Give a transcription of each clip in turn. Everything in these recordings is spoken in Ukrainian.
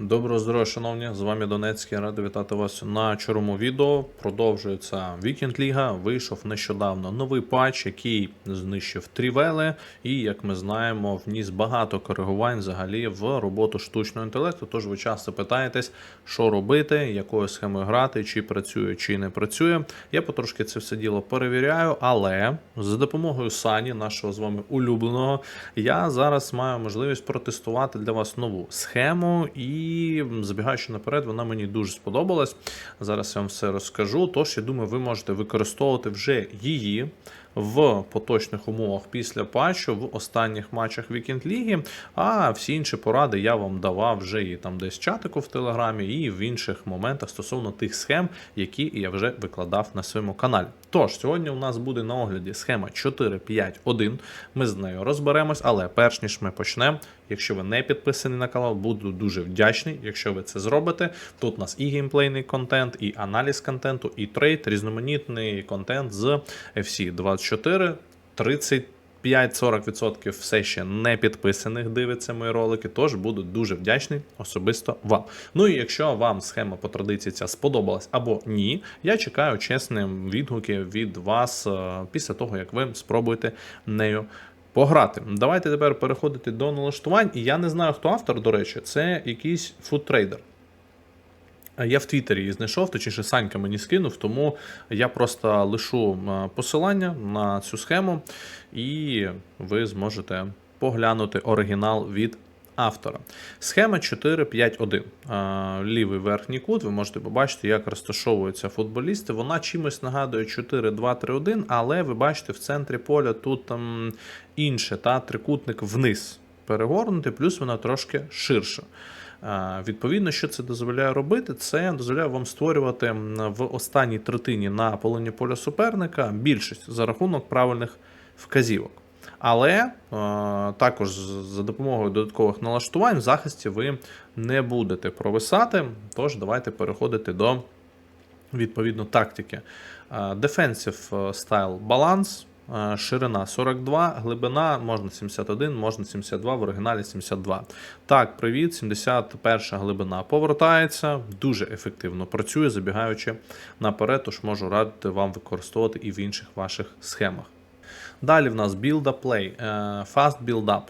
Доброго здоров'я, шановні! З вами Донецький. Радий вітати вас на чорному відео. Продовжується Вікенд Ліга. Вийшов нещодавно новий патч, який знищив трівели, і як ми знаємо, вніс багато коригувань взагалі в роботу штучного інтелекту. Тож ви часто питаєтесь, що робити, якою схемою грати, чи працює, чи не працює. Я потрошки це все діло перевіряю, але за допомогою Сані, нашого з вами улюбленого, я зараз маю можливість протестувати для вас нову схему. І забігаючи наперед, вона мені дуже сподобалась. Зараз я вам все розкажу. Тож я думаю, ви можете використовувати вже її в поточних умовах після патчу в останніх матчах Вікенд Ліги. А всі інші поради я вам давав вже і там десь чатику в Телеграмі, і в інших моментах стосовно тих схем, які я вже викладав на своєму каналі. Тож, сьогодні у нас буде на огляді схема 4.5.1. Ми з нею розберемось, але перш ніж ми почнемо, якщо ви не підписані на канал, буду дуже вдячний, якщо ви це зробите. Тут у нас і геймплейний контент, і аналіз контенту, і трейд, різноманітний контент з FC 24, 30. 5-40% все ще не підписаних дивиться мої ролики, тож буду дуже вдячний особисто вам. Ну і якщо вам схема по традиції ця сподобалась або ні, я чекаю чесні відгуки від вас е, після того, як ви спробуєте нею пограти. Давайте тепер переходити до налаштувань. І я не знаю, хто автор, до речі, це якийсь фудтрейдер. Я в Твіттері її знайшов, точніше Санька мені скинув, тому я просто лишу е, посилання на цю схему, і ви зможете поглянути оригінал від автора. Схема 4-5-1. Е, Лівий верхній кут, ви можете побачити, як розташовуються футболісти. Вона чимось нагадує 4-2-3-1, але ви бачите, в центрі поля тут там інше, та трикутник вниз перегорнутий, плюс вона трошки ширша. Е, Відповідно, що це дозволяє робити, це дозволяє вам створювати в останній третині на половині поля суперника більшість за рахунок правильних вказівок. Але е, також за допомогою додаткових налаштувань в захисті ви не будете провисати. Тож давайте переходити до відповідно тактики. Е, Defensive style баланс. Е, Ширина 42, глибина можна 71, можна 72, в оригіналі 72. Так, привіт, 71 глибина повертається, дуже ефективно працює, забігаючи наперед, тож можу радити вам використовувати і в інших ваших схемах. Далі в нас Build Up Play, е, Fast Build Up.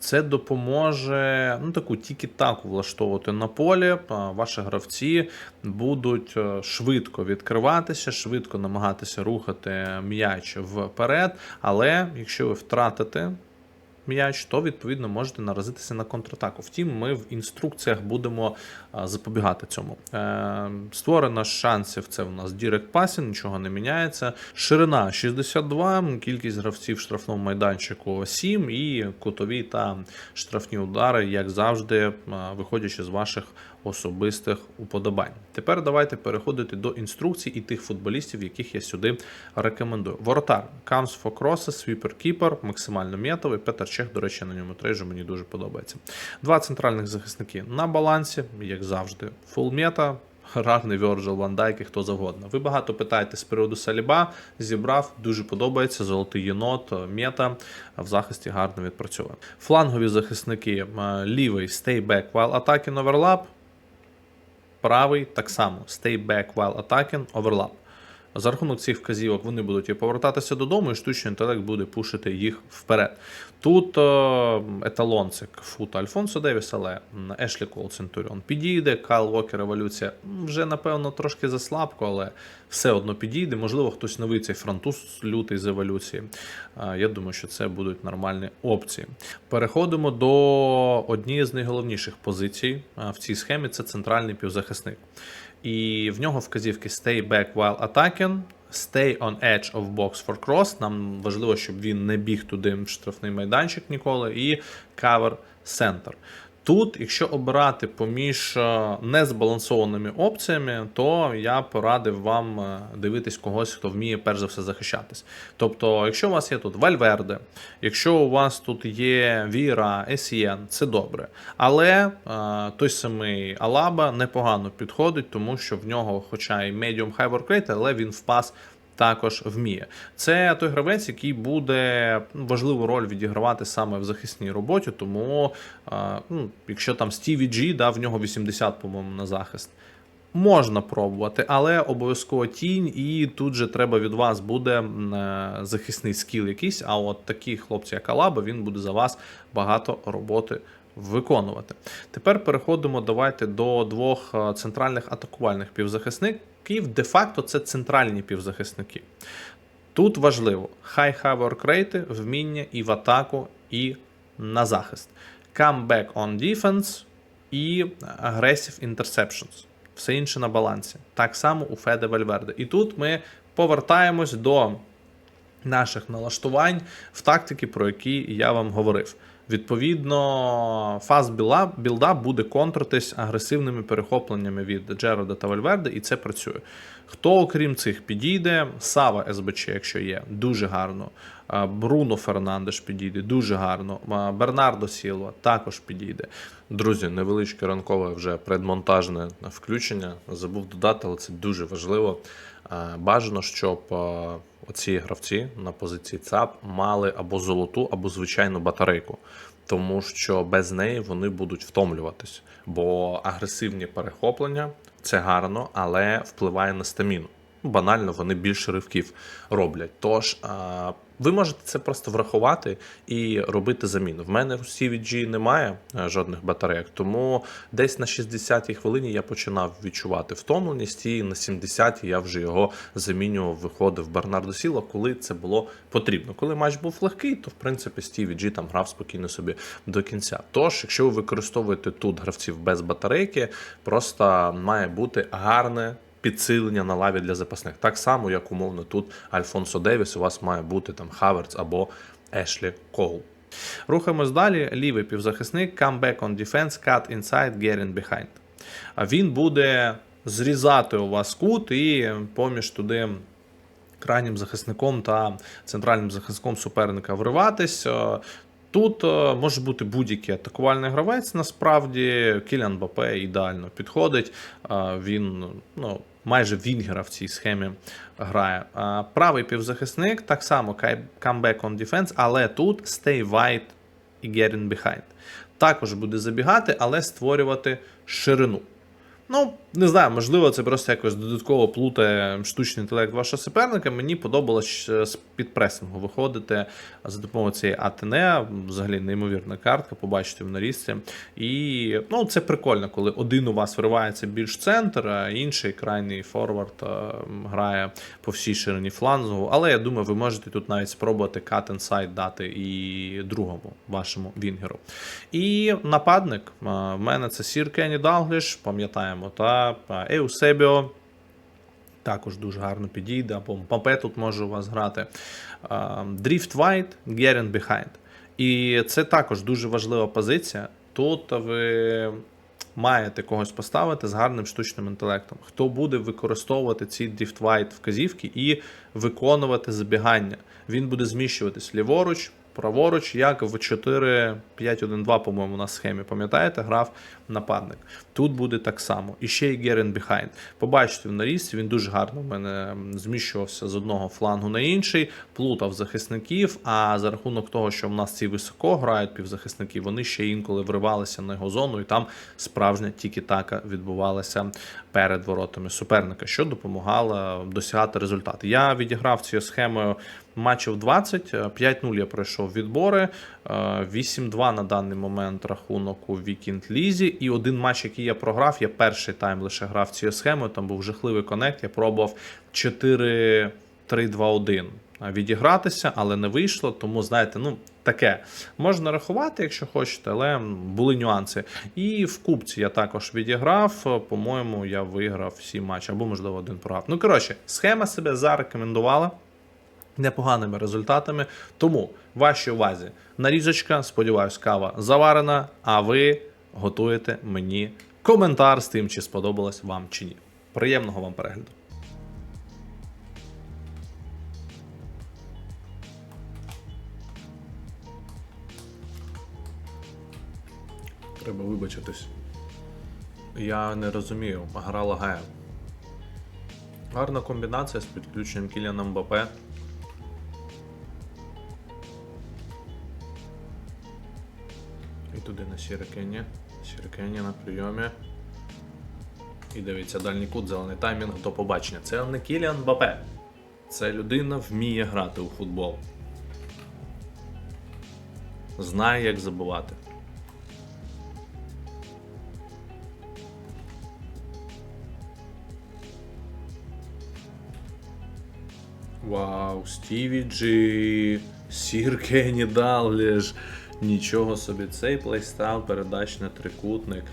Це допоможе ну, таку тільки-таку влаштовувати на полі. Е, Ваші гравці будуть е, швидко відкриватися, швидко намагатися рухати м'яч вперед. Але якщо ви втратите м'яч, то відповідно можете наразитися на контратаку. Втім, ми в інструкціях будемо запобігати цьому. Е, створено шансів. Це у нас дірект пасі, нічого не міняється. Ширина 62, кількість гравців в штрафному майданчику 7 і кутові та штрафні удари, як завжди, виходячи з ваших особистих уподобань. Тепер давайте переходити до інструкцій і тих футболістів, яких я сюди рекомендую. Воротар for Crosses, Sweeper Keeper, максимально м'ятовий. Петер Чех, до речі, на ньому трейджу мені дуже подобається. Два центральних захисники на балансі, як завжди, фул мета. Гарний Вьорджил, Ван Дайк і хто завгодно. Ви багато питаєте з приводу Саліба. Зібрав, дуже подобається. Золотий єнот, мета в захисті гарно відпрацьовує. Флангові захисники е, лівий back while attacking overlap. Правий так само stay back while attacking overlap. За рахунок цих вказівок вони будуть і повертатися додому, і штучний інтелект буде пушити їх вперед. Тут е, еталон це фут Альфонсо Девіс, але Ешлі Кол Центуріон підійде. Кайл Уокер Еволюція вже, напевно, трошки заслабко, але все одно підійде. Можливо, хтось новий цей француз лютий з еволюції. Е, Я думаю, що це будуть нормальні опції. Переходимо до однієї з найголовніших позицій е, в цій схемі це центральний півзахисник. І в нього вказівки Stay back while attacking, Stay on edge of box for cross. Нам важливо, щоб він не біг туди в штрафний майданчик ніколи. І Cover center. Тут, якщо обирати поміж е, незбалансованими опціями, то я порадив вам е, дивитись когось, хто вміє перш за все захищатись. Тобто, якщо у вас є тут Вальверде, якщо у вас тут є Віра, Есієн, це добре. Але е, той самий Алаба непогано підходить, тому що в нього, хоча і high work rate, але він впас також вміє. Це той гравець, який буде важливу роль відігравати саме в захисній роботі. Тому, ну, якщо там Стіві Джі, да, в нього 80, по-моєму, на захист. Можна пробувати, але обов'язково тінь, і тут же треба від вас буде е, захисний скіл якийсь. А от такі хлопці, як Алаба, він буде за вас багато роботи виконувати. Тепер переходимо давайте до двох е, центральних атакувальних півзахисників. Де-факто це центральні півзахисники. Тут важливо high work rate, вміння і в атаку, і на захист. Comeback on defense і aggressive interceptions. Все інше на балансі. Так само у Феде Вальверде. І тут ми повертаємось до наших налаштувань в тактики, про які я вам говорив. Відповідно, фаз білда, буде контритись агресивними перехопленнями від Джерода та Вальверде, і це працює. Хто, окрім цих, підійде? Сава СБЧ, якщо є, дуже гарно. Бруно Фернандеш підійде, дуже гарно. Бернардо Сілва також підійде. Друзі, невеличке ранкове вже предмонтажне включення. Забув додати, але це дуже важливо. А, Бажано, щоб оці гравці на позиції ЦАП мали або золоту, або звичайну батарейку. Тому що без неї вони будуть втомлюватись. Бо агресивні перехоплення це гарно, але впливає на стаміну. Банально вони більше ривків роблять. Тож ви можете це просто врахувати і робити заміну. В мене в CVG немає е, жодних батарейок, тому десь на 60-й хвилині я починав відчувати втомленість, і на 70-й я вже його замінював, виходив Бернардо Сіла, коли це було потрібно. Коли матч був легкий, то в принципі Джі там грав спокійно собі до кінця. Тож, якщо ви використовуєте тут гравців без батарейки, просто має бути гарне підсилення на лаві для запасних. Так само, як умовно тут Альфонсо Девіс, у вас має бути там Хаверц або Ешлі Коул. Рухаємось далі. Лівий півзахисник, come back on defense, cut inside, get in behind. Він буде зрізати у вас кут і поміж туди крайнім захисником та центральним захисником суперника вриватись. Е, Тут е, може бути будь-який атакувальний гравець. Насправді Кіліан Бапе ідеально підходить. Е, Він ну, майже Вінгера в цій схемі грає. Правий півзахисник так само камбек on defense, але тут stay wide і get in behind. Також буде забігати, але створювати ширину. Ну, не знаю, можливо, це просто якось додатково плутає штучний інтелект вашого суперника. Мені подобалось е, з підпресингу виходити за допомогою цієї АТН, взагалі неймовірна картка, побачите в нарізці. І ну, це прикольно, коли один у вас вривається більш центр, а інший крайній форвард е, грає по всій ширині флангу. Але я думаю, ви можете тут навіть спробувати cut inside дати і другому вашому вінгеру. І нападник. е, В мене це Сір Кенні Далгліш, пам'ятаємо, та е, Еусебіо. Також дуже гарно підійде, або Мпапе тут може у вас грати. Дріфт Get in Behind. І це також дуже важлива позиція. Тут ви маєте когось поставити з гарним штучним інтелектом, хто буде використовувати ці White вказівки і виконувати забігання. Він буде зміщуватись ліворуч, праворуч, як в 4-5-1-2, по-моєму, на схемі. Пам'ятаєте, грав нападник. Тут буде так само. І ще й Get Behind. Побачите в нарізці, він дуже гарно в мене зміщувався з одного флангу на інший, плутав захисників. А за рахунок того, що в нас ці високо грають півзахисники, вони ще інколи вривалися на його зону, і там справжня тільки-така відбувалася перед воротами суперника, що допомагало досягати результати. Я відіграв цією схемою матчів 20, 5-0 я пройшов відбори, е, 8-2 на даний момент рахунок у Вікінд Лізі. І один матч, який я програв, я перший тайм лише грав цією схемою. Там був жахливий коннект. Я пробував 4-3-2-1 відігратися, але не вийшло. Тому, знаєте, ну таке можна рахувати, якщо хочете, але були нюанси. І в кубці я також відіграв. По-моєму, я виграв всі матчі, або, можливо, один програв. Ну, коротше, схема себе зарекомендувала непоганими результатами. Тому вашій увазі нарізочка, сподіваюсь, кава заварена, а ви готуєте мені коментар з тим, чи сподобалось вам чи ні. Приємного вам перегляду. Треба вибачитись. Я не розумію, гра лагає. Гарна комбінація з підключенням Кіліана Мбапе. І туди на прийомі. І дивіться, дальній кут, зелений таймінг до побачення. Це не Кіліан Мбапе. Це людина вміє грати у футбол. Знає, як забувати. Вау, Стіві Джі, Сір Кенні Далліж. Нічого собі, цей плейстайл передач на трикутник.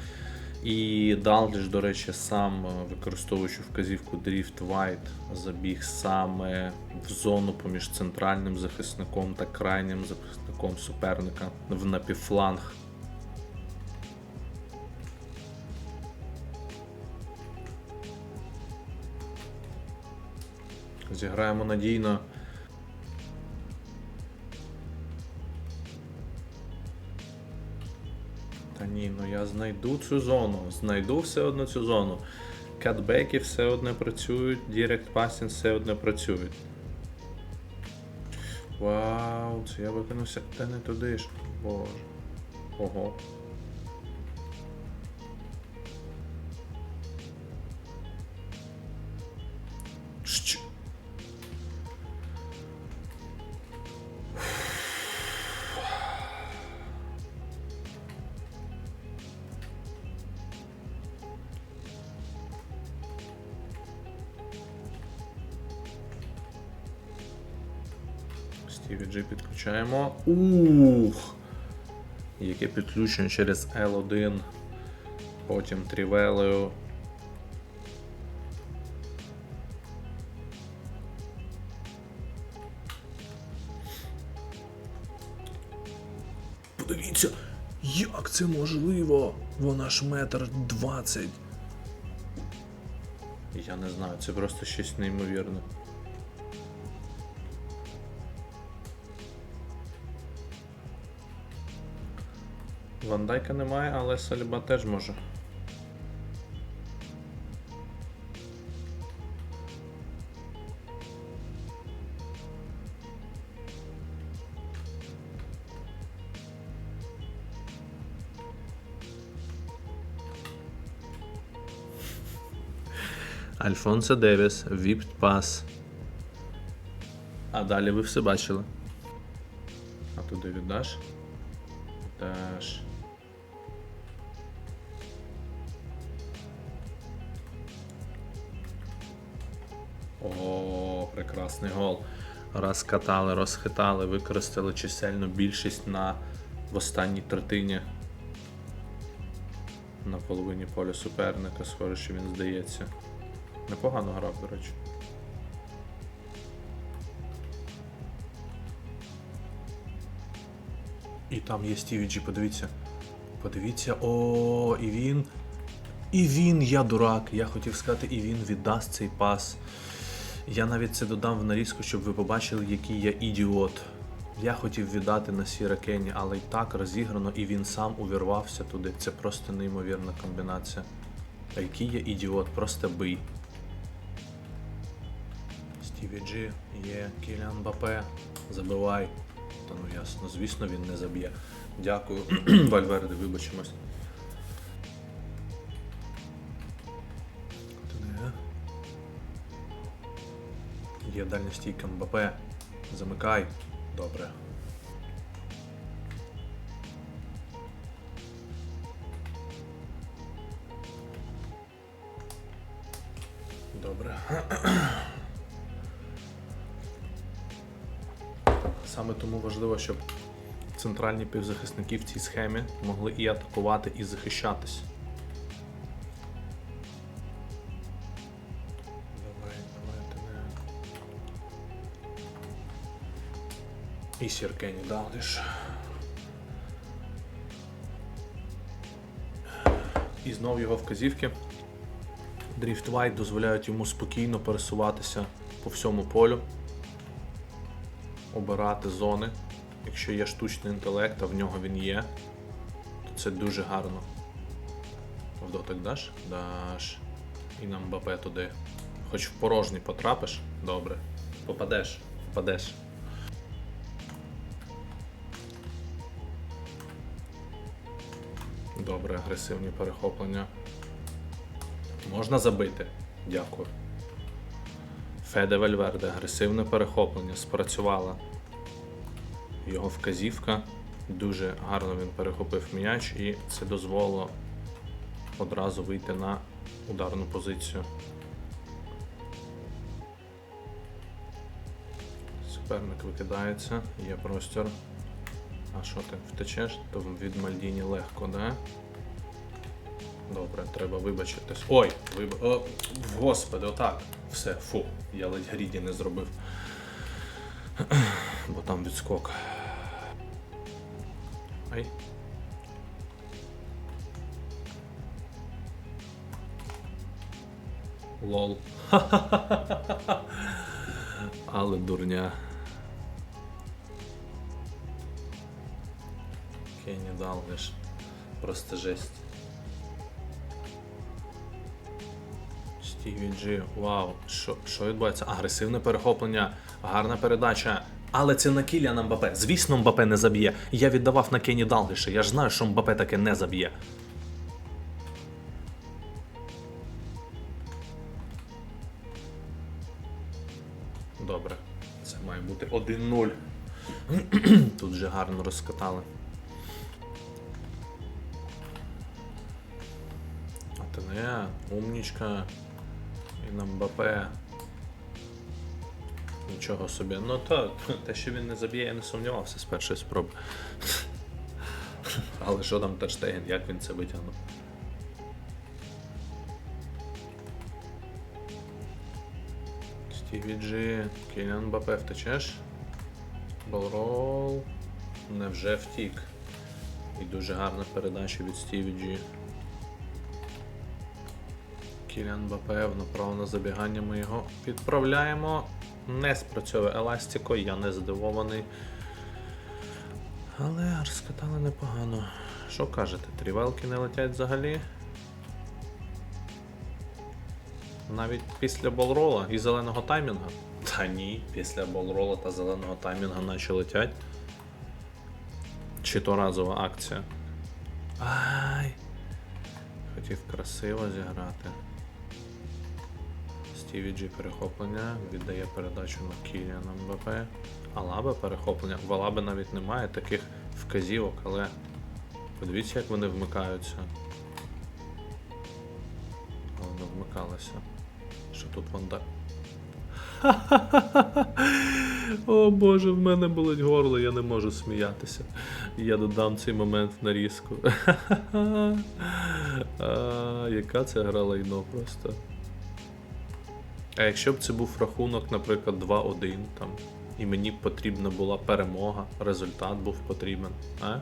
І Далліж, до речі, сам, е, використовуючи вказівку Drift White, забіг саме в зону поміж центральним захисником та крайнім захисником суперника в напівфланг. Зіграємо надійно. Знайду цю зону. Знайду все одно цю зону. Катбеки все одне працюють, Direct Passing все одно працюють. Вау, це я викинувся. Та не туди ж. Боже. Ого. Джі підключаємо. Ух! Яке підключення через L1. Потім Трівелею. Подивіться, як це можливо? Вона ж метр двадцять. Я не знаю, це просто щось неймовірне. Вандайка немає, але Сальба теж може. Альфонсо Девіс, віпт пас. А далі ви все бачили. А туди віддаш? Віддаш. Прекрасний гол. Розкатали, розхитали, використали чисельну більшість на в останній третині. На половині поля суперника, схоже, що він здається. Непогано грав, до речі. І там є Стіві Джі, подивіться. Подивіться, о, і він. І він, я дурак. Я хотів сказати, і він віддасть цей пас. Я навіть це додам в нарізку, щоб ви побачили, який я ідіот. Я хотів віддати на Сіра Кенні, але й так розіграно, і він сам увірвався туди. Це просто неймовірна комбінація. А який я ідіот, просто бий. Стіві Джі, є Кіліан Бапе, забивай. Та ну ясно, звісно, він не заб'є. Дякую, Вальверде, вибачимось. Є дальня стійка Замикай. Добре. Добре. Саме тому важливо, щоб центральні півзахисники в цій схемі могли і атакувати, і захищатись. І Сіркені Далдиш. І знов його вказівки. Дріфт White дозволяють йому спокійно пересуватися по всьому полю, обирати зони. Якщо є штучний інтелект, а в нього він є, то це дуже гарно. В дотик даш? Даш. І нам Мбапе туди Хоч в порожній потрапиш, добре. Попадеш, попадеш. Добре, агресивні перехоплення. Можна забити. Дякую. Феде Вальверде, агресивне перехоплення, спрацювала. Його вказівка. Дуже гарно він перехопив м'яч і це дозволило одразу вийти на ударну позицію. Суперник викидається, є простір. А що ти втечеш? То від Мальдіні легко, да? Добре, треба вибачитись. Ой! Виб... О, господи, отак. Все, фу, я ледь гріді не зробив. Бо там відскок. Ай. Лол. Але дурня. Кенні Далгеш. Просто жесть. Стіві Джі, вау, що, відбувається? Агресивне перехоплення, гарна передача. Але це на Кіліана Мбапе. Звісно, Мбапе не заб'є. Я віддавав на Кенні Далгеша. Я ж знаю, що Мбапе таке не заб'є. Добре. Це має бути 1-0. Тут вже гарно розкатали. А ти не я, умнічка. І на Мбапе. Нічого собі. Ну то, те, що він не заб'є, я не сумнівався з першої спроби. Але що там Терштеген, як він це витягнув? Стіві Джі, Кіліан Мбапе втечеш? Болрол. Невже втік. І дуже гарна передача від Стіві Джі. Кіліан Мбапе направо на забігання ми його відправляємо. Не спрацьовує Еластіко, я не здивований. Але розкатали непогано. Що кажете, трівелки не летять взагалі? Навіть після болрола і зеленого таймінга? Та ні, після болрола та зеленого таймінга наче летять. Чи то разова акція. Ай! Хотів красиво зіграти. Стіві перехоплення, віддає передачу на Кіліана МБП. Алаба перехоплення. В Алаби навіть немає таких вказівок, але подивіться, як вони вмикаються. Але не вмикалися. Що тут ванда. О боже, в мене болить горло, я не можу сміятися. Я додам цей момент в нарізку. А, Яка це гра лайно просто. А якщо б це був рахунок, наприклад, 2-1 там, і мені потрібна була перемога, результат був потрібен, а?